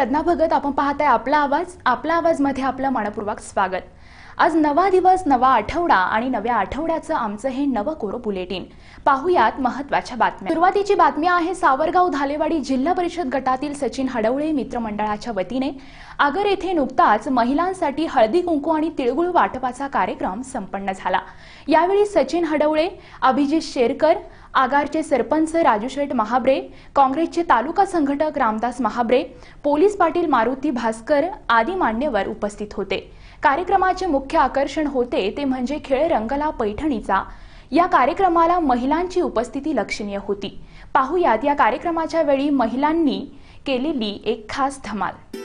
प्रज्ञा भगत आपण पाहताय आपला आवाज आपला आवाजमध्ये आपलं मनपूर्वक स्वागत. आज नवा दिवस नवा आठवडा आणि नव्या आठवड्याचं आमचं हे नवं कोरो बुलेटिन. पाहुयात महत्त्वाच्या बातम्या. सुरुवातीची बातमी आहे सावरगाव धालेवाडी जिल्हा परिषद गटातील सचिन हडवळे मित्रमंडळाच्या वतीने. आगर येथे नुकताच महिलांसाठी हळदी कुंकू आणि तिळगुळ वाटपाचा कार्यक्रम संपन्न झाला. यावेळी सचिन हडवळे अभिजित शेरकर आगारचे सरपंच राजूशेठ महाब्रे काँग्रेसचे तालुका संघटक रामदास महाब्रे पोलीस पाटील मारुती भास्कर आदी मान्यवर उपस्थित होते. कार्यक्रमाचे मुख्य आकर्षण होते ते म्हणजे खेळ रंगला पैठणीचा. या कार्यक्रमाला महिलांची उपस्थिती लक्षणीय होती. पाहुयात या कार्यक्रमाच्या वेळी महिलांनी केलेली एक खास धमाल.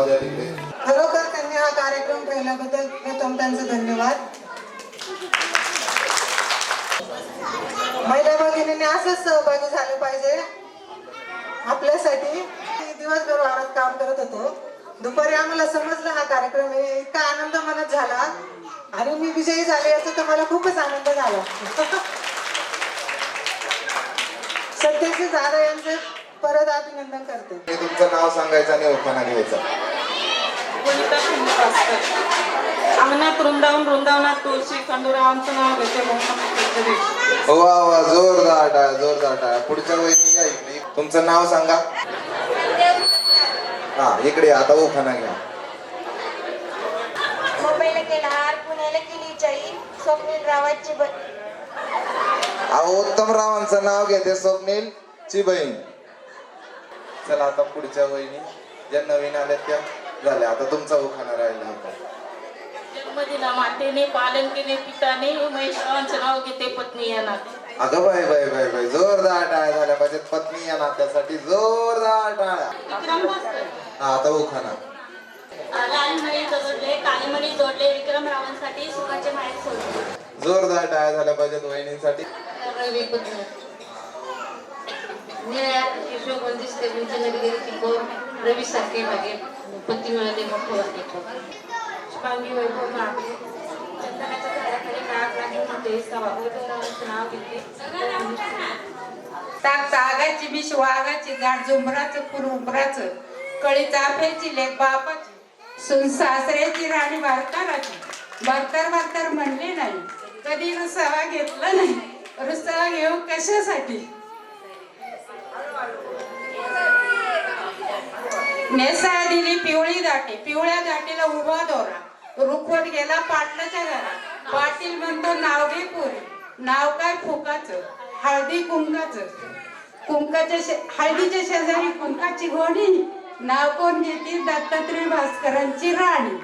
नाव द्या तिकडे. खरोखर त्यांनी हा कार्यक्रम ठेवल्याबद्दल प्रथम त्यांचे धन्यवाद. महिला भगिनी असंच सहभागी झाले पाहिजे. आपल्यासाठी दिवसभर वावरात काम करत होतो. दुपारी आम्हाला समजलं हा कार्यक्रम इतका आनंद मनात झाला. आणि मी विजयी झाले याचा तर मला खूपच आनंद झाला. सध्याचे दादा यांचे परत अभिनंदन करते. मी तुमचं नाव सांगायचं आणि ओखाना घ्यायचा. वनिता खंडपासकर अंगणात वृंदावन वृंदावनात तुळशी खंडूरावांचं नाव घेते मोहम्मद वा वा जोरदार टाळ्या जोरदार टाळ्या. पुढच्या वहिनी या इकडे. तुमचं नाव सांगा. हा इकडे आता ओखाना घ्या. मुंबईला केला हार पुण्याला केली चाई स्वप्नील रावाची ब- अहो उत्तम रावांचं नाव घेते स्वप्नील ची बहीण. चला आता पुढच्या वहिनी ज्या नवीन आल्या त्या झाल्या. आता तुमचा उखाणा राहिला होता. मदिना मातेने पालन केले पिताने महेश्वरांचे नाव घेते पत्नी या नाते अगं बाय बाय बाय बाय जोरदार टाळ्या झाल्या पाहिजेत पत्नी या नात्यासाठी. जोरदार टाळ्या. विक्रम भास्कर हा आता उखाना लालमणी जोडले काळीमणी जोडले विक्रम रावांसाठी सुखाचे माहेर सोडले. जोरदार टाळ्या झाल्या पाहिजेत वहिनींसाठी. रवी पुत्र दिसते नगरीची पोर रवी सारखे मागे पती मिळाले मोठं वाटे शुभांगी वैभव मागे चंदनाच्या झाडाखाली नाग नागिन होते. नाव ताक तागाची बिश वाघाची झाड झुंबराचं फुल उंबराचं. कळी चाफ्याची लेख बापाची. सुन सासऱ्याची राणी भारताराची भरतर भरतर म्हणले नाही. कधी रुसावा घेतला नाही. रुसावा घेऊ कशासाठी? नेसाळ दिली पिवळी दाटी पिवळ्या दाटीला उभा दोरा रुखवत गेला पाटलाच्या घरात. पाटील म्हणतो नाव घे पुरी नाव काय फुकाचं हळदी कुंकाचं कुंकाच्या शे- हळदीच्या शेजारी कुंकाची घोडी नाव कोण घेतील दत्तात्रय भास्करांची राणी?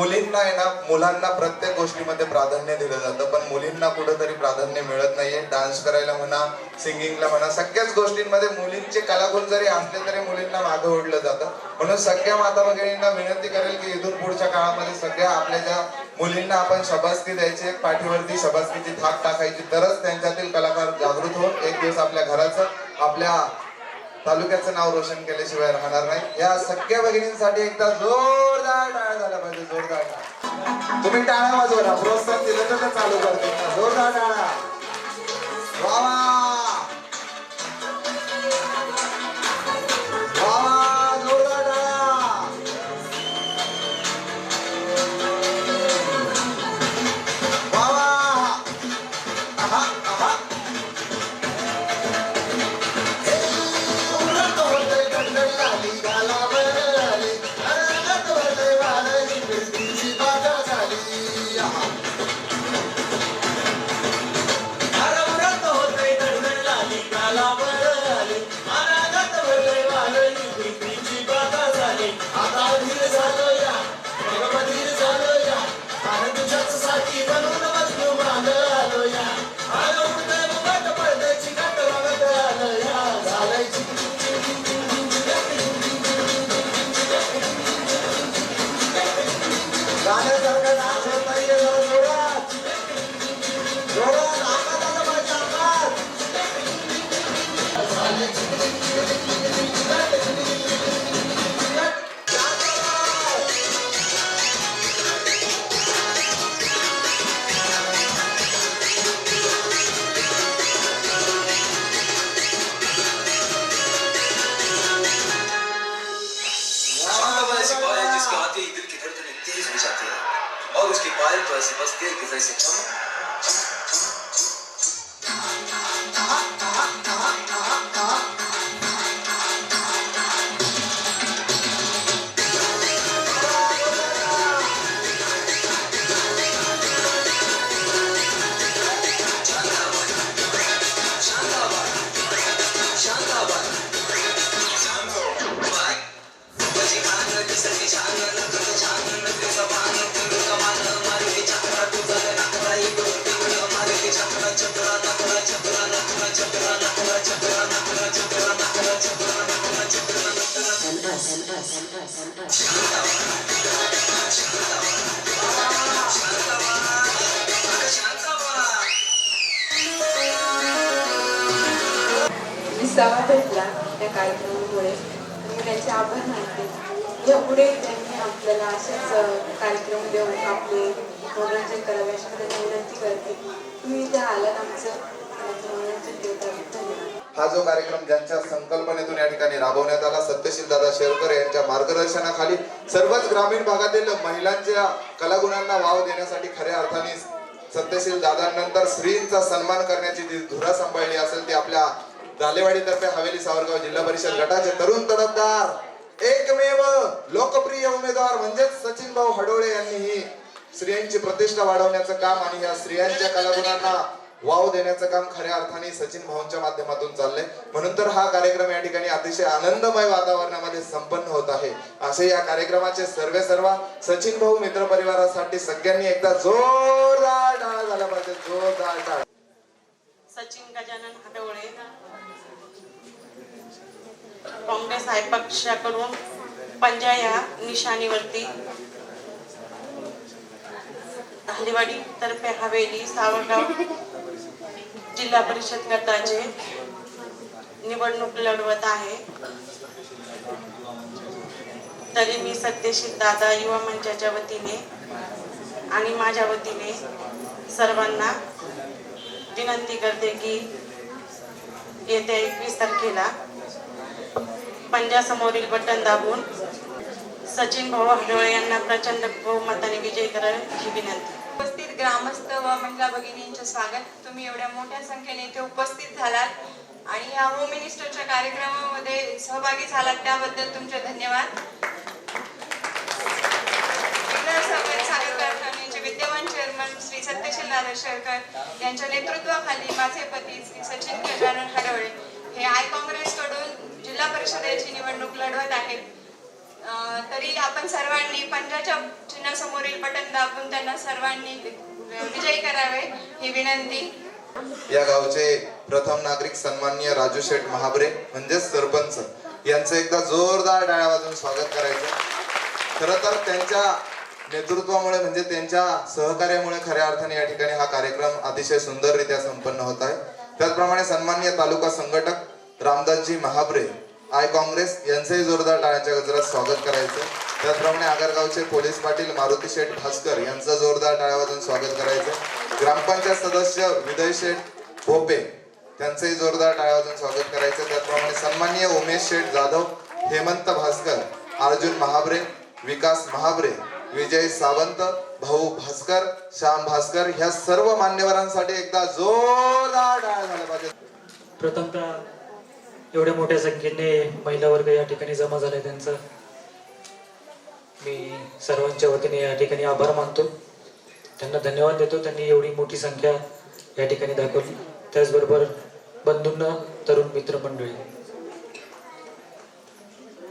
मुलींना आहे ना मुलांना प्रत्येक गोष्टीमध्ये प्राधान्य दिलं जातं पण मुलींना कुठंतरी प्राधान्य मिळत नाहीये. डान्स करायला म्हणा सिंगिंगला म्हणा सगळ्याच गोष्टींमध्ये मुलींचे कलागुण जरी असले तरी मुलींना मागं ओढलं जातं. म्हणून सगळ्या माता भगिनींना विनंती करेल की इथून पुढच्या काळामध्ये सगळ्या आपल्या ज्या मुलींना आपण शबासकी द्यायची एक पाठीवरती शबासकीची थाप टाकायची तरच त्यांच्यातील कलाकार जागृत होऊन एक दिवस आपल्या घराचं आपल्या तालुक्याचं नाव रोशन केल्याशिवाय राहणार नाही. या सगळ्या भगिनींसाठी एकदा जोरदार टाळ्या झाला पाहिजे जोरदार टाळ्या. तुम्ही टाळा वाजवा प्रोत्साहन दिलं तर चालू करतो जोरदार टाळा वा मानते यापुढे त्यांनी आपल्याला असेच कार्यक्रम देऊन आपले मनोरंजन करावे अशी त्यांना विनंती करते. तुम्ही इथे आलात आमचं मनोरंजन देतात हा जो कार्यक्रम ज्यांच्या संकल्पनेतून या ठिकाणी राबवण्यात आला सत्यशील दादा शेरकर यांच्या मार्गदर्शनाखाली सर्वच ग्रामीण भागातील महिलांच्या कलागुणांना वाव देण्यासाठी खऱ्या अर्थाने सत्यशील दादांनंतर स्त्रीचा सन्मान करण्याची जी धुरा सांभाळली असेल ती आपल्या दालेवाडीतर्फे हवेली सावरगाव जिल्हा परिषद गटाचे तरुण तडफदार एकमेव लोकप्रिय उमेदवार म्हणजेच सचिन भाऊ हडोळे यांनीही स्त्रियांची प्रतिष्ठा वाढवण्याचं काम आणि या स्त्रियांच्या कलागुणांना वाव देण्याचं काम खऱ्या अर्थाने सचिन भाऊंच्या माध्यमातून चाललंय. म्हणून तर हा कार्यक्रम या ठिकाणी अतिशय आनंदमय वातावरणामध्ये संपन्न होत आहे. असे या कार्यक्रमाचे सर्वे सर्व सचिन भाऊ मित्र परिवारासाठी सगळ्यांनी एकदा जोरदार टाळा झाला पाहिजे. जोरदार टाळा. सचिन गजानन हडवळे काँग्रेस आहे पक्षाकडून पंजा या निशाणीवरती. हलिवाडी तर्फे हवेली सावरगाव जिल्हा परिषद गटाचे निवडणूक लढवत आहे. तरी मी सत्यशील दादा युवा मंचाच्या वतीने आणि माझ्या वतीने सर्वांना विनंती करते की येत्या एकवीस तारखेला पंजासमोरील बटन दाबून सचिन भाऊ हडोळे यांना प्रचंड बहुमताने विजयी करावे विनंती. उपस्थित ग्रामस्थ व महिला भगिनींचे स्वागत. तुम्ही एवढ्या मोठ्या संख्येने इथे उपस्थित झालात आणि या होम मिनिस्टरच्या कार्यक्रमामध्ये सहभागी झालात त्याबद्दल तुमचे धन्यवाद. विद्यमान चेअरमन श्री सत्यशील नारायण शेळकर यांच्या नेतृत्वाखाली माझे पती श्री सचिन गजानन हडवळे हे आय काँग्रेसकडून जिल्हा परिषदेची निवडणूक लढवत आहेत तरी आपण सर्वांनी पंजाच्या चिन्हासमोरील बटन दाबून त्यांना सर्वांनी विजयी करावे ही विनंती. या गावचे प्रथम नागरिक सन्माननीय राजू शेठ महाबरे म्हणजेच सरपंच यांचं एकदा जोरदार डाळ्या वाजून स्वागत करायचं. खर तर त्यांच्या नेतृत्वामुळे म्हणजे त्यांच्या सहकार्यामुळे खऱ्या अर्थाने या ठिकाणी हा कार्यक्रम अतिशय सुंदररित्या संपन्न होत आहे. त्याचप्रमाणे सन्माननीय तालुका संघटक रामदासजी महाबरे आय काँग्रेस यांचंही जोरदार टाळ्यांच्या गजरात स्वागत करायचं. त्याचप्रमाणे आगरगावचे पोलीस पाटील मारुती शेठ भास्कर यांचं जोरदार टाळ्यावाजून स्वागत करायचं. ग्रामपंचायत सदस्य विदय शेठ भोपे त्यांचंही जोरदार टाळ्यावाजून स्वागत करायचं. त्याचप्रमाणे सन्माननीय उमेश शेठ जाधव हेमंत भास्कर अर्जुन महाबरे विकास महाबरे विजय सावंत भाऊ भास्कर श्याम भास्कर ह्या सर्व मान्यवरांसाठी एकदा जोरदार टाळ्या झाल्या पाहिजे प्रथमतः एवढ्या मोठ्या संख्येने महिला वर्ग या ठिकाणी जमा झालाय त्यांचं. मी सर्वांच्या वतीने या ठिकाणी आभार मानतो. त्यांना धन्यवाद देतो. त्यांनी एवढी मोठी संख्या या ठिकाणी दाखवली. त्याचबरोबर बंधूंना तरुण मित्रमंडळी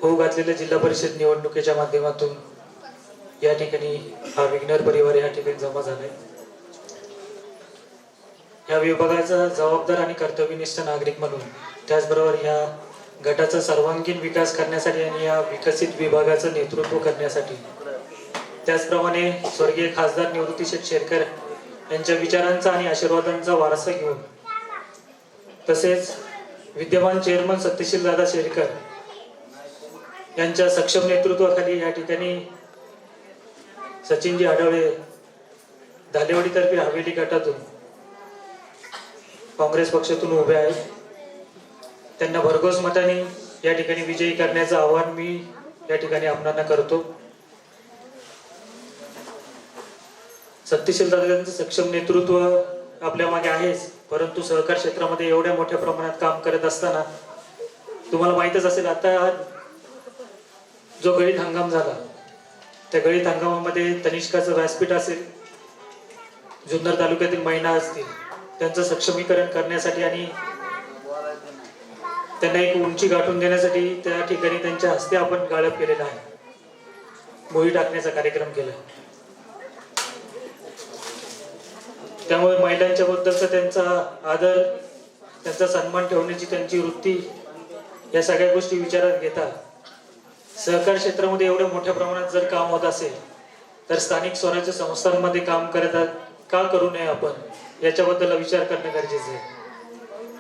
होऊ घातलेल्या जिल्हा परिषद निवडणुकीच्या माध्यमातून या ठिकाणी हा विघ्नर परिवार या ठिकाणी जमा झालाय. या विभागाचा जबाबदार आणि कर्तव्यनिष्ठ नागरिक म्हणून त्याचबरोबर या गटाचा सर्वांगीण विकास करण्यासाठी आणि या विकसित विभागाचं नेतृत्व करण्यासाठी. त्याचप्रमाणे स्वर्गीय खासदार निवृत्तीशेठ शेरकर यांच्या विचारांचा आणि आशीर्वादांचा वारसा घेऊन तसेच विद्यमान चेअरमन सत्यशील दादा शेरकर यांच्या सक्षम नेतृत्वाखाली या ठिकाणी सचिनजी आढळले धालेवाडीतर्फे हवेली गटातून काँग्रेस पक्षातून उभे आहेत. त्यांना भरघोस मताने या ठिकाणी विजयी करण्याचं आव्हान मी या ठिकाणी आपणांना करतो. सत्यशील दादांचं सक्षम नेतृत्व आपल्या मागे आहेच परंतु सहकार क्षेत्रामध्ये एवढ्या मोठ्या प्रमाणात काम करत असताना तुम्हाला माहीतच असेल आता जो गळीत हंगाम झाला त्या गळीत हंगामामध्ये तनिष्काचं व्यासपीठ असेल जुन्नर तालुक्यातील महिना असतील त्यांचं सक्षमीकरण करण्यासाठी आणि त्यांना एक उंची गाठून देण्यासाठी त्या ठिकाणी त्यांच्या हस्ते आपण गाळप केलेला आहे. मोही टाकण्याचा कार्यक्रम केला. त्यामुळे महिलांच्या बद्दलचा त्यांचा आदर त्यांचा सन्मान ठेवण्याची त्यांची वृत्ती या सगळ्या गोष्टी विचारात घेता सहकार क्षेत्रामध्ये एवढ्या मोठ्या प्रमाणात जर काम होत असेल तर स्थानिक स्वराज्य संस्थांमध्ये काम करत का करू नये आपण? याच्याबद्दल विचार करणं गरजेचं आहे.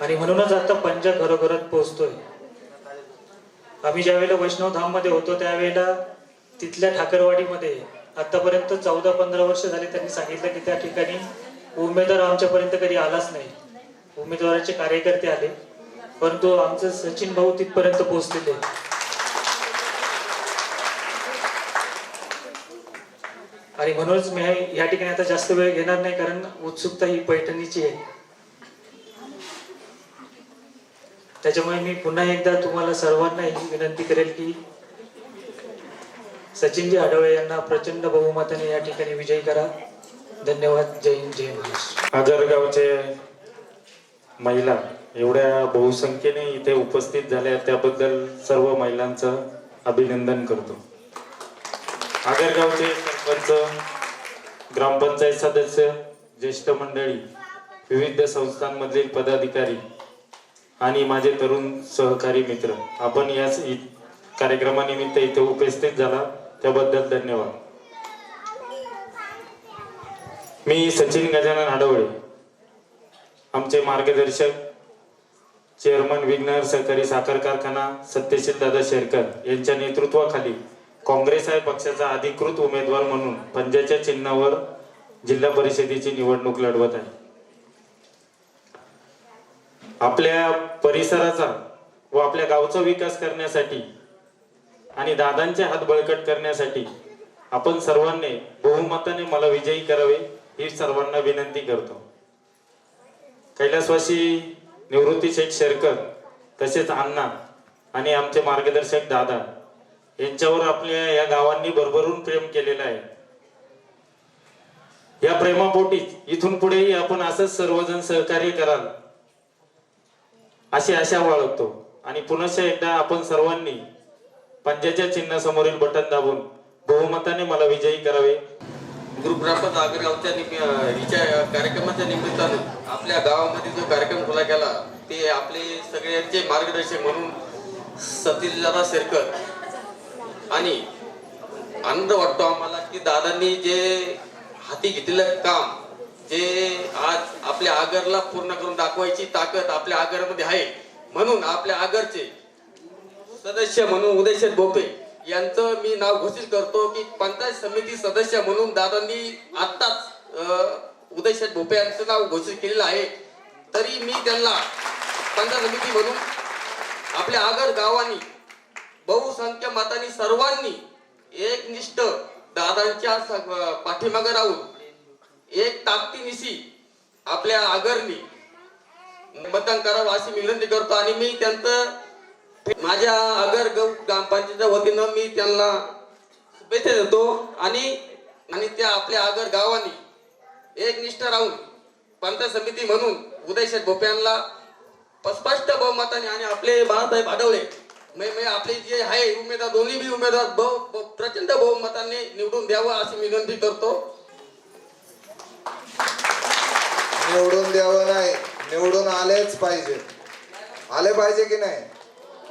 आणि म्हणूनच आता पंजा घरोघरात पोहोचतोय. आम्ही ज्या वेळेला वैष्णव धाममध्ये होतो त्यावेळेला तिथल्या ठाकरवाडीमध्ये आतापर्यंत चौदा पंधरा वर्ष झाले त्यांनी सांगितलं की त्या ठिकाणी उमेदवार आमच्यापर्यंत कधी आलाच नाही. उमेदवाराचे कार्यकर्ते आले परंतु आमचं सचिन भाऊ तिथपर्यंत पोहोचलेले. आणि म्हणूनच मी या ठिकाणी आता जास्त वेळ घेणार नाही कारण उत्सुकता ही पैठणीची आहे. त्याच्यामुळे मी पुन्हा एकदा तुम्हाला सर्वांना ही विनंती करेल की सचिनजी आढळे यांना प्रचंड बहुमताने या ठिकाणी विजयी करा. धन्यवाद. जय हिंद जय महाराष्ट्र. आगरगावचे महिला एवढ्या बहुसंख्येने इथे उपस्थित झाल्या त्याबद्दल सर्व महिलांचं अभिनंदन करतो. आगरगावचे सरपंच ग्रामपंचायत सदस्य ज्येष्ठ मंडळी विविध संस्थांमधील पदाधिकारी आणि माझे तरुण सहकारी मित्र आपण या कार्यक्रमानिमित्त इथे उपस्थित झाला. त्याबद्दल धन्यवाद. मी सचिन गजानन आडवळे आमचे मार्गदर्शक चेअरमन विघ्नर सहकारी साखर कारखाना सत्यशील दादा शेरकर यांच्या नेतृत्वाखाली काँग्रेस आहे पक्षाचा अधिकृत उमेदवार म्हणून पंजाच्या चिन्हावर जिल्हा परिषदेची निवडणूक लढवत आहे. आपल्या परिसराचा व आपल्या गावचा विकास करण्यासाठी आणि दादांचे हात बळकट करण्यासाठी आपण सर्वांनी बहुमताने मला विजयी करावे ही सर्वांना विनंती करतो. कैलासवासी निवृत्ती शेठ शेरकर तसेच अण्णा आणि आमचे मार्गदर्शक दादा यांच्यावर आपल्या या गावांनी भरभरून प्रेम केलेलं आहे. या प्रेमापोटीच इथून पुढेही आपण असंच सर्वजण सहकार्य कराल. अशी आशा बाळगतो. आणि पुनश्च एकदा आपण सर्वांनी पंजाच्या चिन्हासमोरील बटन दाबून बहुमताने मला विजयी करावे. ग्रुप ग्रामपंचायत आगरगावच्या हिच्या कार्यक्रमाच्या निमित्तानं आपल्या गावामध्ये जो कार्यक्रम खुला केला ते आपले सगळ्यांचे मार्गदर्शक म्हणून सतीशदादा शेरकर आणि आनंद वाटतो आम्हाला की दादांनी जे हाती घेतलेलं काम जे आज आपल्या आगरला पूर्ण करून दाखवायची ताकद आपल्या आगरमध्ये आहे. म्हणून आपल्या आगरचे सदस्य म्हणून उदयशेठ बोपे यांचं मी नाव घोषित करतो की पंचायत समिती सदस्य म्हणून दादांनी आत्ताच उदयशेठ भोपे यांचं नाव घोषित केलेलं आहे. तरी मी त्यांना पंचायत समिती म्हणून आपल्या आगर गावानी बहुसंख्य मतांनी सर्वांनी एकनिष्ठ दादांच्या स- पाठीमागे राहून एक ताकदीनिशी आपल्या आगरनी. मतदान करावं अशी विनंती करतो आणि मी त्यांचं माझ्या आगर गौ ग्रामपंचायतीच्या वतीनं मी त्यांना शुभेच्छा देतो आणि आणि त्या आपल्या आगर गावांनी एक निष्ठ राहून पंचायत समिती म्हणून उदयशेठ भोप्यांना स्पष्ट बहुमताने आणि आपले बाळासाहेब आढवले म्हणजे आपले जे आहे उमेदवार दोन्ही बी उमेदवार बहु प्रचंड बहुमताने निवडून द्यावं अशी विनंती करतो. निवडून द्यावं नाही निवडून आलेच पाहिजे. आले पाहिजे की नाही?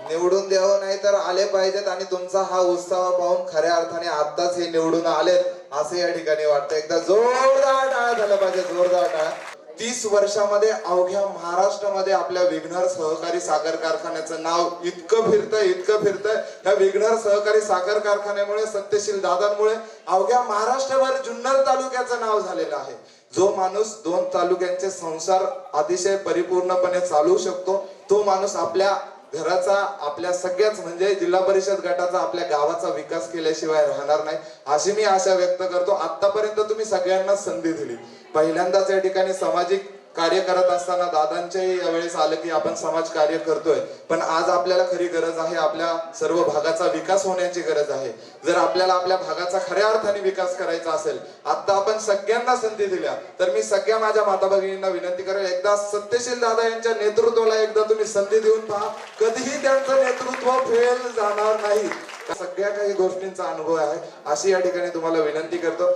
निवडून द्यावं नाही तर आले पाहिजेत आणि तुमचा हा उत्साह पाहून खऱ्या अर्थाने आताच हे निवडून आलेत असे या ठिकाणी वाटतं. एकदा जोरदार टाळा झाला पाहिजे जोरदार टाळा. तीस वर्षामध्ये अवघ्या महाराष्ट्रामध्ये आपल्या विघ्नर सहकारी साखर कारखान्याचं नाव इतकं फिरतंय इतकं फिरतंय. ह्या विघ्नर सहकारी साखर कारखान्यामुळे सत्यशील दादांमुळे अवघ्या महाराष्ट्रभर जुन्नर तालुक्याचं नाव झालेलं आहे. जो माणूस दोन तालुक्यांचे संसार अतिशय परिपूर्णपणे चालवू शकतो तो माणूस आपल्या घराचा आपल्या सगळ्याच म्हणजे जिल्हा परिषद गटाचा आपल्या गावाचा विकास केल्याशिवाय राहणार नाही अशी मी आशा व्यक्त करतो. आतापर्यंत तुम्ही सगळ्यांना संधी दिली. पहिल्यांदाच या ठिकाणी सामाजिक कार्य करत असताना दादांच्याही यावेळेस आलं की आपण समाज कार्य करतोय. पण आज आपल्याला खरी गरज आहे आपल्या सर्व भागाचा विकास होण्याची गरज आहे. जर आपल्याला आपल्या भागाचा खऱ्या अर्थाने विकास करायचा असेल आता आपण सगळ्यांना संधी दिल्या तर मी सगळ्या माझ्या माता भगिनींना विनंती करेल एकदा सत्यशील दादा यांच्या नेतृत्वाला एकदा तुम्ही संधी देऊन पहा. कधीही त्यांचं नेतृत्व फेल जाणार नाही. सगळ्या काही गोष्टींचा अनुभव आहे. अशी या ठिकाणी तुम्हाला विनंती करतो.